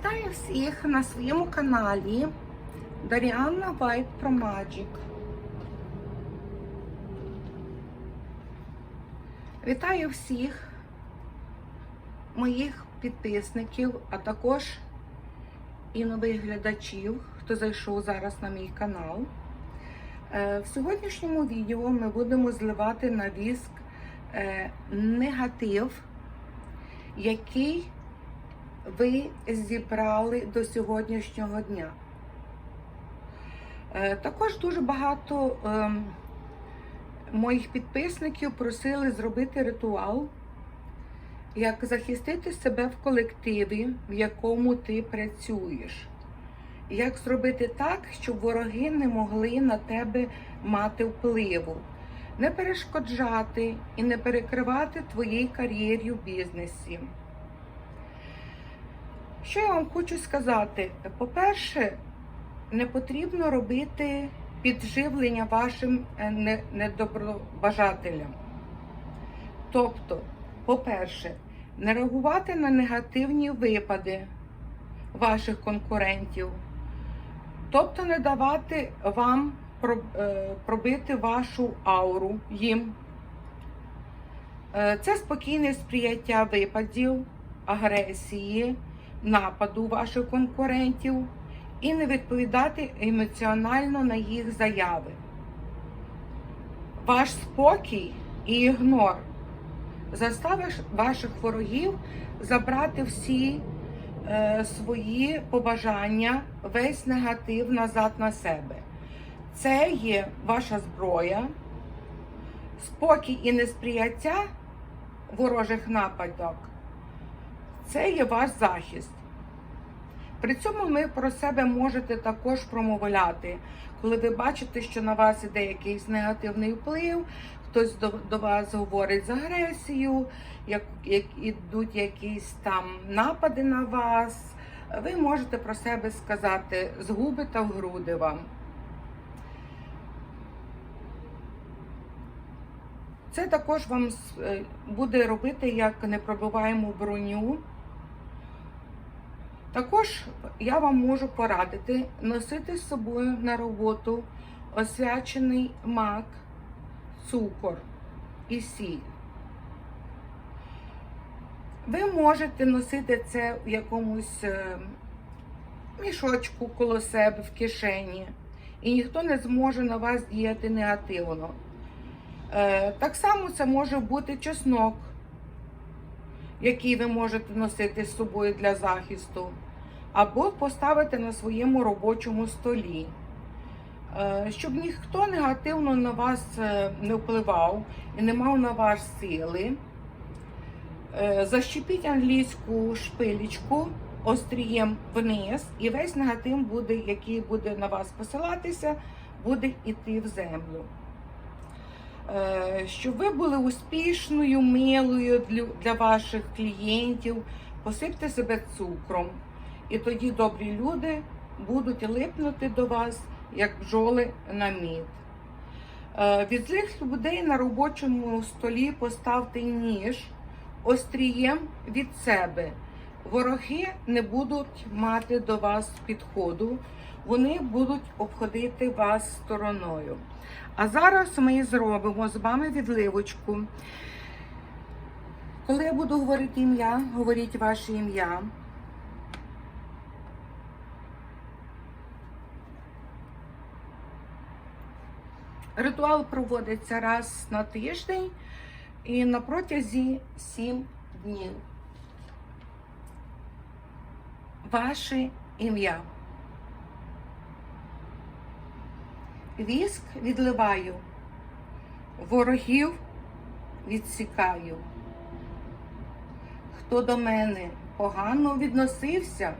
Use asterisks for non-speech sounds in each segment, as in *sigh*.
Вітаю всіх на своєму каналі Даріанна Вайт про Magic. Вітаю всіх моїх підписників, а також і нових глядачів, хто зайшов зараз на мій канал. Е, В сьогоднішньому відео ми будемо зливати на віск е, негатив, який ви зібрали до сьогоднішнього дня. Е, Також дуже багато ем, моїх підписників просили зробити ритуал, як захистити себе в колективі, в якому ти працюєш. Як зробити так, щоб вороги не могли на тебе мати впливу, не перешкоджати і не перекривати твоїй кар'єрі в бізнесі. Що я вам хочу сказати? По-перше, не потрібно робити підживлення вашим е, недобробажателям. Тобто, по-перше, не реагувати на негативні випади ваших конкурентів, тобто не давати вам е, пробити вашу ауру їм. Е, Це спокійне сприяття випадів, агресії, нападу ваших конкурентів і не відповідати емоціонально на їх заяви. Ваш спокій і ігнор заставиш ваших ворогів забрати всі е, свої побажання, весь негатив назад на себе. Це є ваша зброя, спокій і несприяття ворожих нападок. Це є ваш захист. При цьому ви про себе можете також промовляти, коли ви бачите, що на вас іде якийсь негативний вплив, хтось до, до вас говорить з агресією, як, як ідуть якісь там напади на вас. Ви можете про себе сказати з губи та в груди вам. Це також вам е, буде робити як непробиваєму броню. Також я вам можу порадити носити з собою на роботу освячений мак, цукор і сіль. Ви можете носити це в якомусь е, мішочку коло себе в кишені, і ніхто не зможе на вас діяти негативно. Е, Так само це може бути чеснок, який ви можете носити з собою для захисту, або поставити на своєму робочому столі. Е, Щоб ніхто негативно на вас е, не впливав і не мав на вас сили, е, защепіть англійську шпилечку острієм вниз, і весь негатив, буде, який буде на вас посилатися, буде йти в землю. Е, Щоб ви були успішною, милою для- ваших клієнтів, посипте себе цукром. І тоді добрі люди будуть липнути до вас, як бджоли на мід. Е, Від злих людей на робочому столі поставте ніж острієм від себе. Вороги не будуть мати до вас підходу, вони будуть обходити вас стороною. А зараз ми зробимо з вами відливочку. Коли я буду говорити ім'я, говоріть ваше ім'я. Ритуал проводиться раз на тиждень і на протязі 7 днів. Ваше ім'я. Віск відливаю, ворогів відсікаю. Хто до мене погано відносився,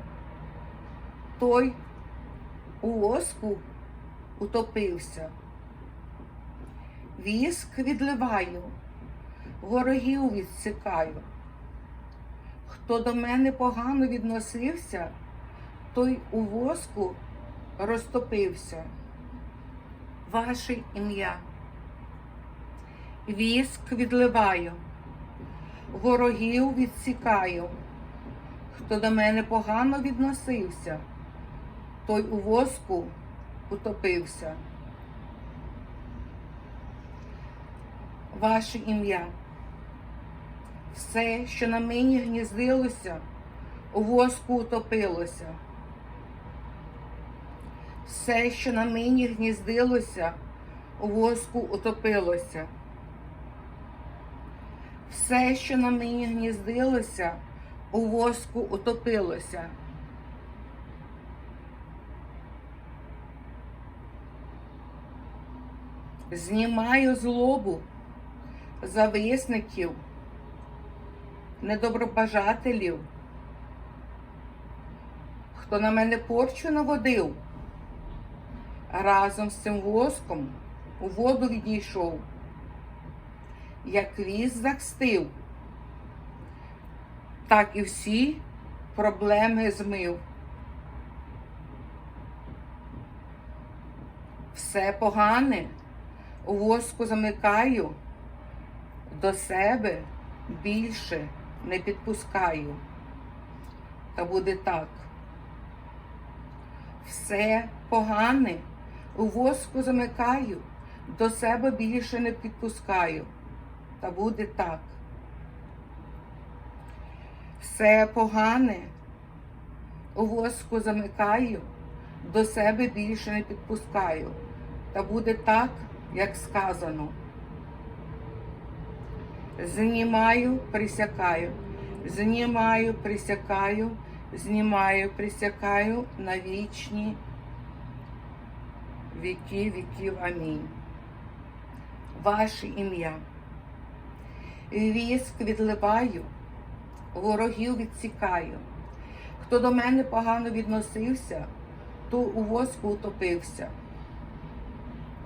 той у воску утопився. Віск відливаю, ворогів відсікаю. Хто до мене погано відносився, той у воску розтопився. Ваше ім'я. Віск відливаю, ворогів відсікаю. Хто до мене погано відносився, той у воску утопився. Ваше ім'я. Все, що на мені гніздилося, у воску утопилося. Все, що на мені гніздилося, у воску утопилося. Все, що на мені гніздилося, у воску утопилося. Знімаю злобу зависників, недобробажателів, хто на мене порчу наводив, разом з цим воском у воду відійшов, як віз захстив, так і всі проблеми змив. Все погане у воску замикаю, до себе більше не підпускаю. Та буде так. Все погане у воску замикаю, до себе більше не підпускаю. Та буде так. Все погане у воску замикаю, до себе більше не підпускаю. Та буде так, як сказано. Знімаю, присякаю, знімаю, присякаю, знімаю, присякаю на вічні віки віків. Амінь. Ваше ім'я. Віск відливаю, ворогів відсікаю. Хто до мене погано відносився, то у воску утопився.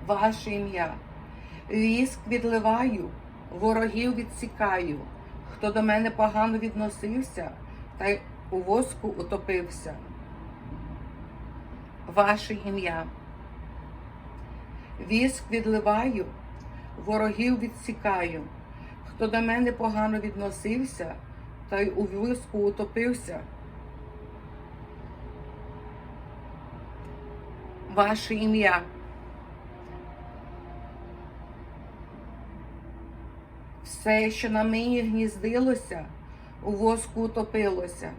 Ваше ім'я. Віск відливаю, ворогів відсікаю. Хто до мене погано відносився, та й у воску утопився. Ваше ім'я. Віск відливаю, ворогів відсікаю. Хто до мене погано відносився, та й у виску утопився. Ваше ім'я. Все, що на мені гніздилося, у воску утопилося.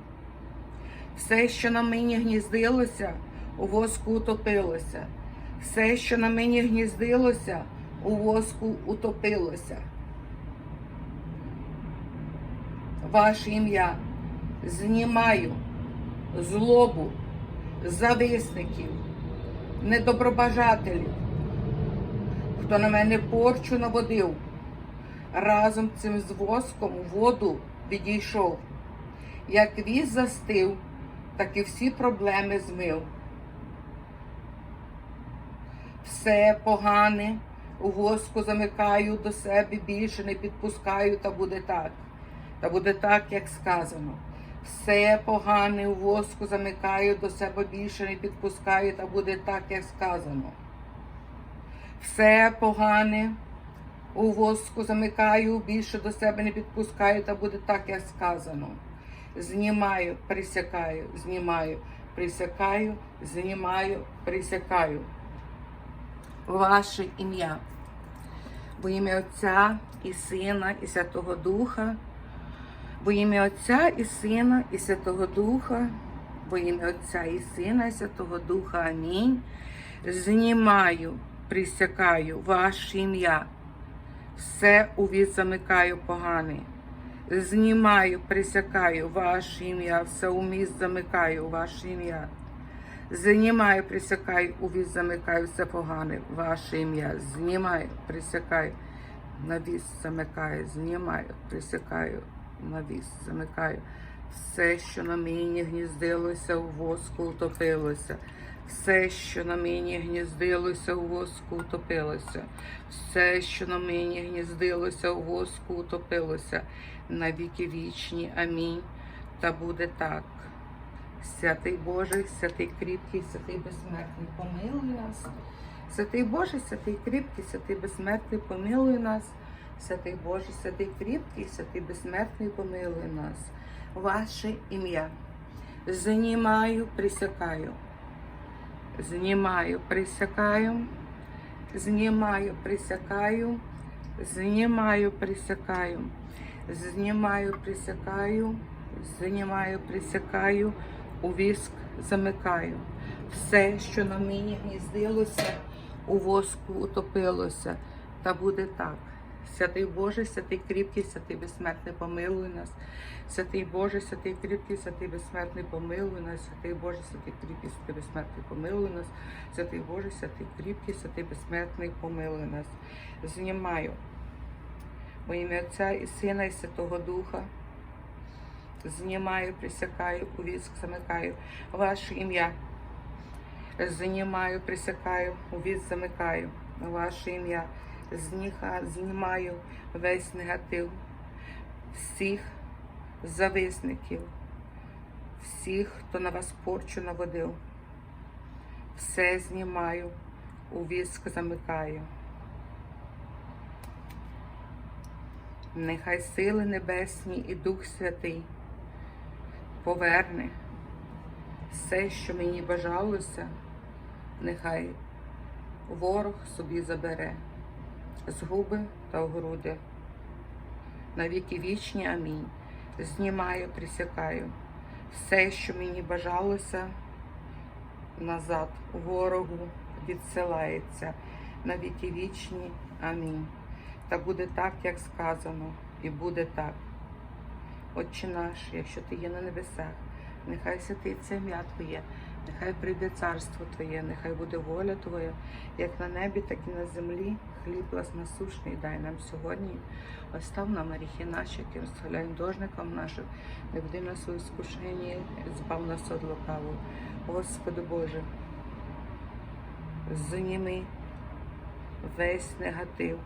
Все, що на мені гніздилося, у воску утопилося. Все, що на мені гніздилося, у воску утопилося. Ваше ім'я знімаю злобу, зависників, недобробажателів, хто на мене порчу наводив разом цим з воском воду відійшов. Як віз застив, так і всі проблеми змив. Все погане у воску замикаю до себе більше не підпускаю, та буде так. Та буде так, як сказано. Все погане у воску замикаю до себе більше не підпускаю, та буде так, як сказано. Все погане у воску замикаю, більше до себе не підпускаю, та буде так, як сказано. Знімаю, присякаю, знімаю, присякаю, знімаю, присякаю. Ваше ім'я. Во ім'я Отця і Сина, і Святого Духа. Во ім'я Отця і Сина, і Святого Духа. Во ім'я Отця і Сина, і Святого Духа. Амінь. Знімаю, присякаю ваше ім'я. Все у замикаю погане. Знімаю, присякаю ваше ім'я, все у замикаю ваше ім'я. Знімаю, присякаю, у віз замикаю все погане, ваше ім'я. Знімаю, присякаю, на віз замикаю, знімаю, присякаю, на віз замикаю. Все, що на мені гніздилося, у воску утопилося. Все, що на мені гніздилося, у воску утопилося. Все, що на мені гніздилося, у воску утопилося. На віки вічні. Амінь. Та буде так. Святий Божий, святий кріпкий, святий безсмертний, помилуй нас. Святий Божий, святий кріпкий, святий безсмертний, помилуй нас. Святий Божий, святий кріпкий, святий безсмертний, помилуй нас. Ваше ім'я. Знімаю, присякаю. Знімаю, присякаю. Знімаю, присякаю. Знімаю, присякаю. Знімаю, присякаю. Знімаю, присякаю. У віск замикаю. Все, що на мені гніздилося, у воску утопилося. Та буде так. Святий Боже, святий кріпкий, святий безсмертний, помилуй нас. Святий Боже, святий кріпкий, святий безсмертний, помилуй нас. Святий Боже, святий кріпкий, святий безсмертний, помилуй нас. Святий Боже, святий кріпкий, святий безсмертний, помилуй нас. Знімаю во ім'я Отця і Сина, і Святого Духа. Знімаю, присякаю, у віск замикаю ваше ім'я. Знімаю, присякаю, у віск замикаю ваше ім'я. Знімаю весь негатив всіх зависників, всіх, хто на вас порчу наводив. Все знімаю, у віск замикаю. Нехай сили небесні і Дух Святий поверне все, що мені бажалося, нехай ворог собі забере з губи та в груди. На віки вічні амінь. Знімаю, присякаю. Все, що мені бажалося, назад ворогу відсилається. На віки вічні амінь. Та буде так, як сказано, і буде так. Отче наш, якщо ти є на небесах, нехай святиться ім'я Твоє, нехай прийде царство Твоє, нехай буде воля Твоя, як на небі, так і на землі. Хліб нас насущний дай нам сьогодні. Остав нам гріхи наші, які розхиляємо дожникам нашим, не веди нас у іскушення, збав нас від лукавого. Господи Боже, зніми весь негатив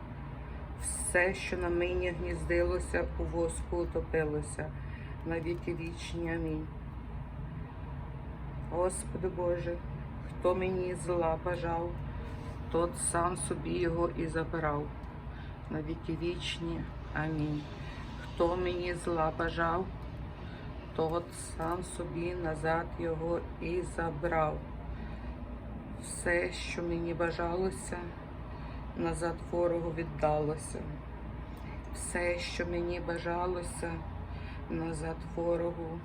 все, що на мені гніздилося, у воску утопилося, на віки вічні. Амінь. Господи Боже, хто мені зла бажав, тот сам собі його і забирав. На віки вічні. Амінь. Хто мені зла бажав, тот сам собі назад його і забрав. Все, що мені бажалося, назад ворогу віддалося. Все, що мені бажалося, назад ворогу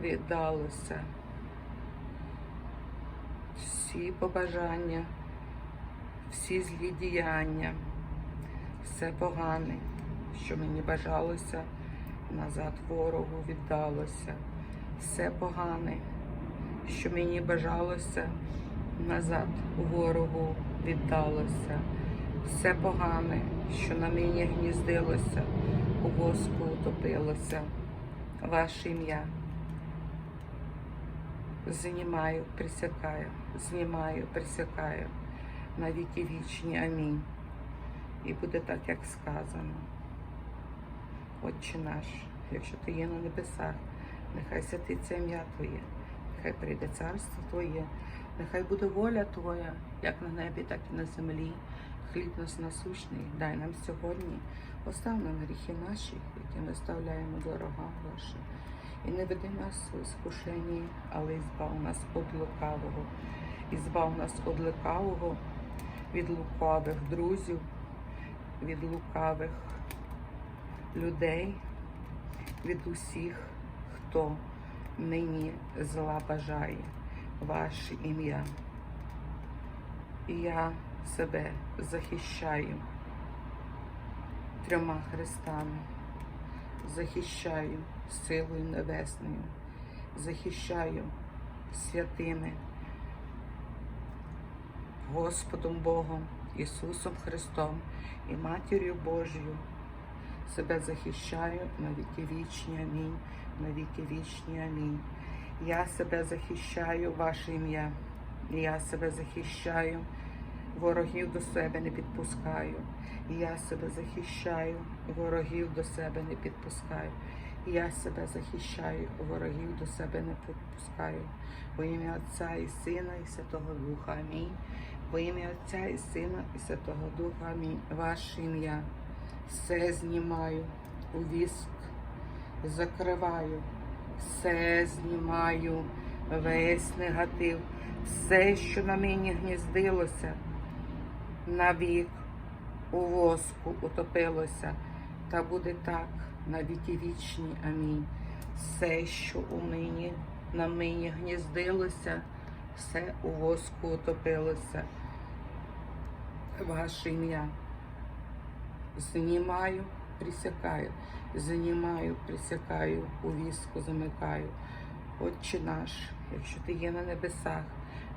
віддалося. Всі побажання, всі злі діяння, все погане, що мені бажалося, назад ворогу віддалося. Все погане, що мені бажалося, назад ворогу віддалося. Все погане, що на мені гніздилося, у воску утопилося. Ваше ім'я. Знімаю, присякаю, знімаю, присякаю на віки вічні. Амінь. І буде так, як сказано. Отче наш, якщо ти є на небесах, нехай святиться ім'я Твоє, нехай прийде царство Твоє, нехай буде воля Твоя, як на небі, так і на землі. Хліб нас насущний, дай нам сьогодні, остав нам гріхи наші, які ми ставляємо до рога ваші. І не веди нас у скушенні, але і збав нас від лукавого. І збав нас від лукавого, від лукавих друзів, від лукавих людей, від усіх, хто нині зла бажає ваше ім'я. І я себе захищаю трьома хрестами, захищаю силою небесною, захищаю святими Господом Богом, Ісусом Христом і Матір'ю Божою. Себе захищаю на віки вічні, амінь, на віки вічні, амінь. Я себе захищаю, ваше ім'я. Я себе захищаю, ворогів до себе не підпускаю. Я себе захищаю, ворогів до себе не підпускаю. Я себе захищаю, ворогів до себе не підпускаю. Во ім'я Отця і Сина, і Святого Духа. Амінь. Во ім'я Отця і Сина, і Святого Духа. Амінь. Ваше ім'я. Все знімаю у віск, закриваю, все знімаю, весь негатив, все, що на мені гніздилося, навік у воску утопилося, та буде так на віки вічні. Амінь. Все, що у мені на мені гніздилося, все у воску утопилося. Ваше ім'я. Знімаю, присякаю, знімаю, присякаю, у віску замикаю. Отче наш, якщо ти є на небесах,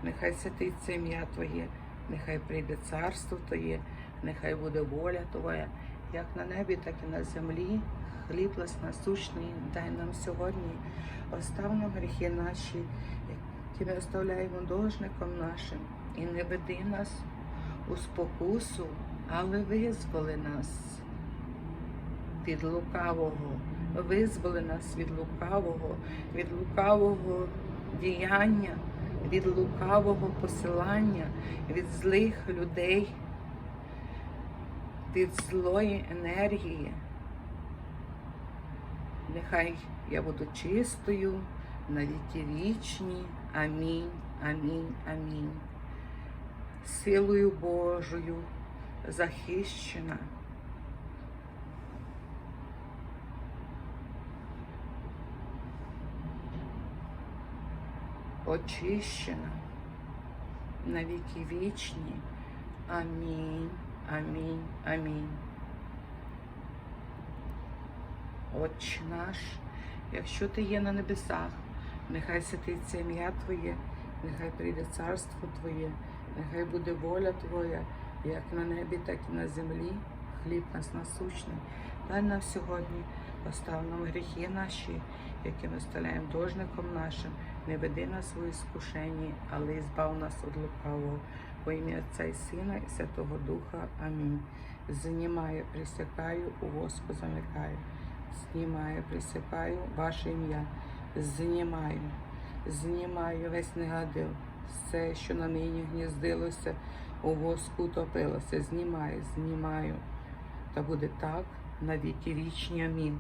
нехай святиться ім'я Твоє, нехай прийде царство Твоє, нехай буде воля Твоя, як на небі, так і на землі. Хліб нас насущний, дай нам сьогодні, остав нам гріхи наші, які ми оставляємо должником нашим, і не веди нас у спокусу, але визволи нас від лукавого, визволи нас від лукавого, від лукавого діяння, від лукавого посилання, від злих людей, від злої енергії. Нехай я буду чистою на віки вічні. Амінь, амінь, амінь. Силою Божою захищена. Очищена на віки вічні. Амінь, амінь, амінь. Отче наш, якщо ти є на небесах, нехай святиться ім'я Твоє, нехай прийде царство Твоє, нехай буде воля Твоя, як на небі, так і на землі. Хліб нас насущний. Дай нам сьогодні, постав нам гріхи наші, які ми сталяємо должником нашим. Не веди нас у іскушенні, але збав нас від лукавого. Во ім'я Отця і Сина і Святого Духа. Амінь. Знімаю, присякаю, у воску замикаю. Знімаю, присякаю ваше ім'я. Знімаю, знімаю весь негатив, все, що на нині гніздилося, у воску топилося. Знімаю, знімаю. Та буде так на віки вічні. Амінь.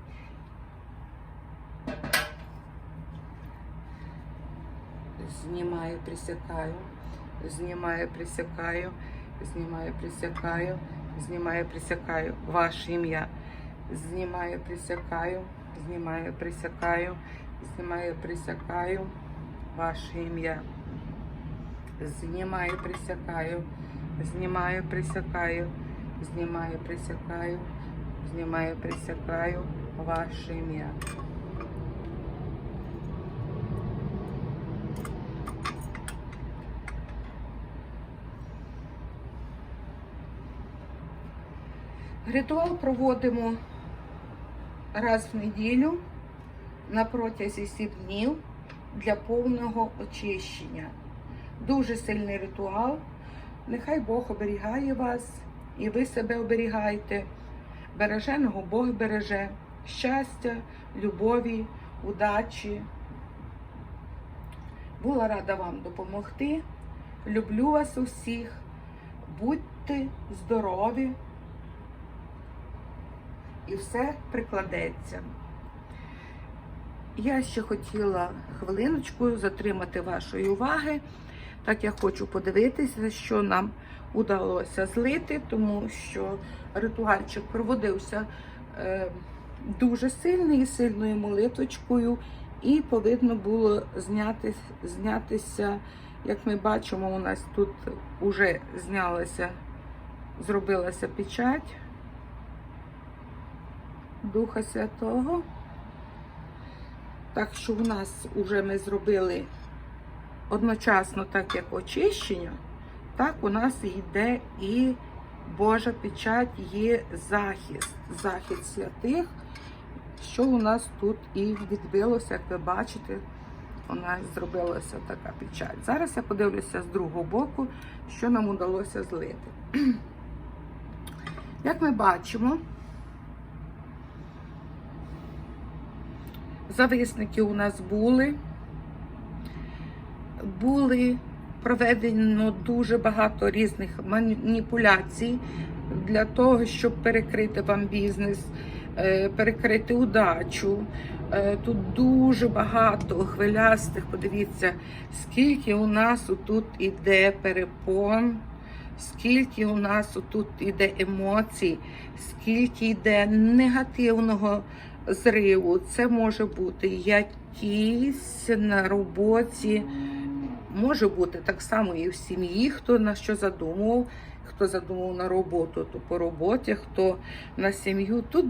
Знімаю, присякаю, знімаю, присякаю, знімаю, присякаю, знімаю, присякаю ваше ім'я. Знімаю, присякаю, знімаю, присякаю, знімаю, присякаю ваше ім'я. Знімаю, присякаю, знімаю, присякаю, знімаю, присякаю, знімаю, присякаю ваше ім'я. Ритуал проводимо раз в неділю на протязі 7 днів для повного очищення. Дуже сильний ритуал. Нехай Бог оберігає вас і ви себе оберігайте. Береженого Бог береже щастя, любові, удачі. Була рада вам допомогти. Люблю вас усіх. Будьте здорові і все прикладеться. Я ще хотіла хвилиночку затримати вашої уваги. Так я хочу подивитися, що нам удалося злити, тому що ритуальчик проводився е, дуже сильний сильною молитвочкою, і повинно було зняти, знятися, як ми бачимо, у нас тут вже знялася, зробилася печать. Духа Святого. Так що в нас вже ми зробили одночасно, так як очищення, так у нас йде і Божа печать, є захист, захист святих, що у нас тут і відбилося, як ви бачите, у нас зробилася така печать. Зараз я подивлюся з другого боку, що нам удалося злити. *clears throat* Як ми бачимо, зависники у нас були. Були проведено дуже багато різних маніпуляцій для того, щоб перекрити вам бізнес. е, перекрити удачу. Е, Тут дуже багато хвилястих. Подивіться, скільки у нас тут іде перепон, скільки у нас тут іде емоцій, скільки йде негативного зриву. Це може бути якісь на роботі, може бути так само і в сім'ї, хто на що задумував. Хто задумав на роботу, то по роботі, хто на сім'ю. Тут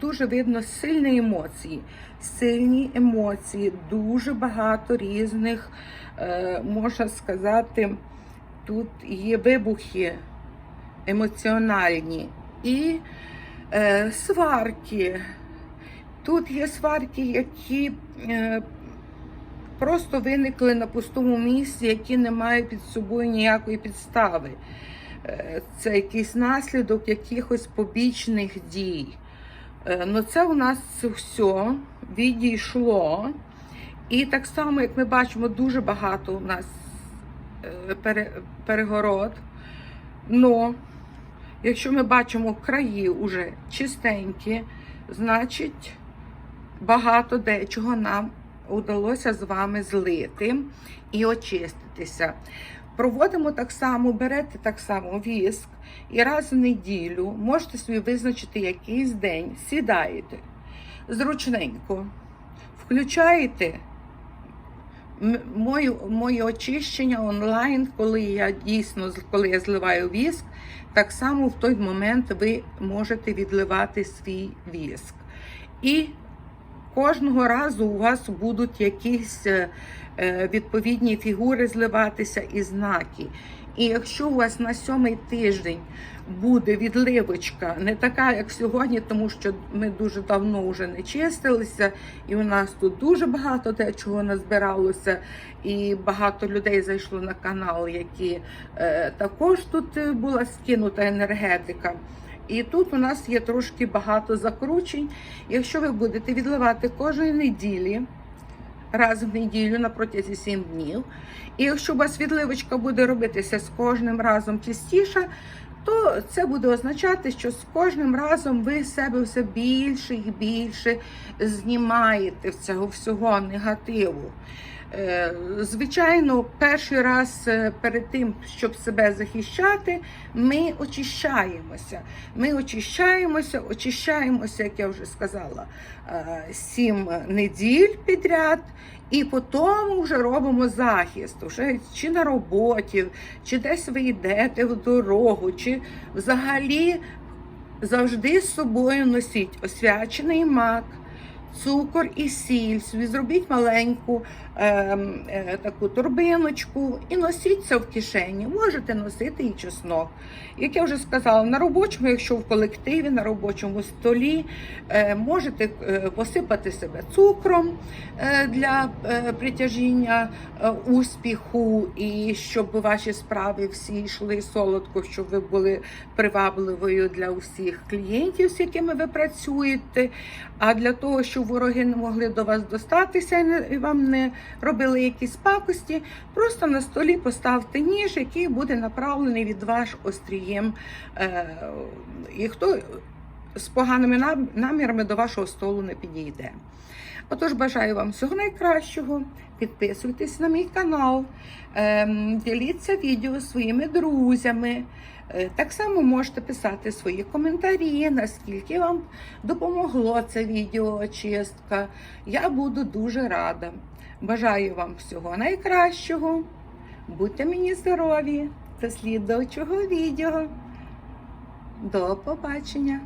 дуже видно сильні емоції. Сильні емоції, дуже багато різних, е, можна сказати, тут є вибухи емоціональні і е, сварки. Тут є сварки, які е, просто виникли на пустому місці, які не мають під собою ніякої підстави. Е, Це якийсь наслідок якихось побічних дій. Е, Ну, це у нас все відійшло. І так само, як ми бачимо, дуже багато у нас перегород. Но якщо ми бачимо краї уже чистенькі, значить багато дечого нам удалося з вами злити і очиститися. Проводимо так само, берете так само віск і раз в неділю можете собі визначити якийсь день, сідаєте зручненько, включаєте м- мою, моє очищення онлайн, коли я дійсно коли я зливаю віск, так само в той момент ви можете відливати свій віск. І кожного разу у вас будуть якісь е, е, відповідні фігури зливатися і знаки. І якщо у вас на сьомий тиждень буде відливочка не така, як сьогодні, тому що ми дуже давно вже не чистилися, і у нас тут дуже багато дечого назбиралося, і багато людей зайшло на канал, які е, також тут була скинута енергетика. І тут у нас є трошки багато закручень. Якщо ви будете відливати кожної неділі, раз в неділю на протязі 7 днів, і якщо у вас відливочка буде робитися з кожним разом частіше, то це буде означати, що з кожним разом ви себе все більше і більше знімаєте цього всього негативу. Е, Звичайно, перший раз е, перед тим, щоб себе захищати, ми очищаємося. Ми очищаємося, очищаємося, як я вже сказала, е, сім неділь підряд, і потім вже робимо захист. Вже чи на роботі, чи десь ви йдете в дорогу, чи взагалі завжди з собою носіть освячений мак. Цукор і сіль, зробіть маленьку ем, е, таку торбиночку і носіть це в кишені. Можете носити і чеснок. Як я вже сказала, на робочому, якщо в колективі, на робочому столі, е, можете е, посипати себе цукром для притяжіння успіху, і щоб ваші справи всі йшли солодко, щоб ви були привабливою для усіх клієнтів, з якими ви працюєте. А для того, щоб вороги не могли до вас достатися і вам не робили якісь пакості, просто на столі поставте ніж, який буде направлений від ваш острієм. Е, І хто з поганими намірами до вашого столу не підійде. Отож, бажаю вам всього найкращого. Підписуйтесь на мій канал, ем, діліться відео своїми друзями. Е, Так само можете писати свої коментарі, наскільки вам допомогло це відео очистка. Я буду дуже рада. Бажаю вам всього найкращого. Будьте мені здорові! До слідуючого відео. До побачення!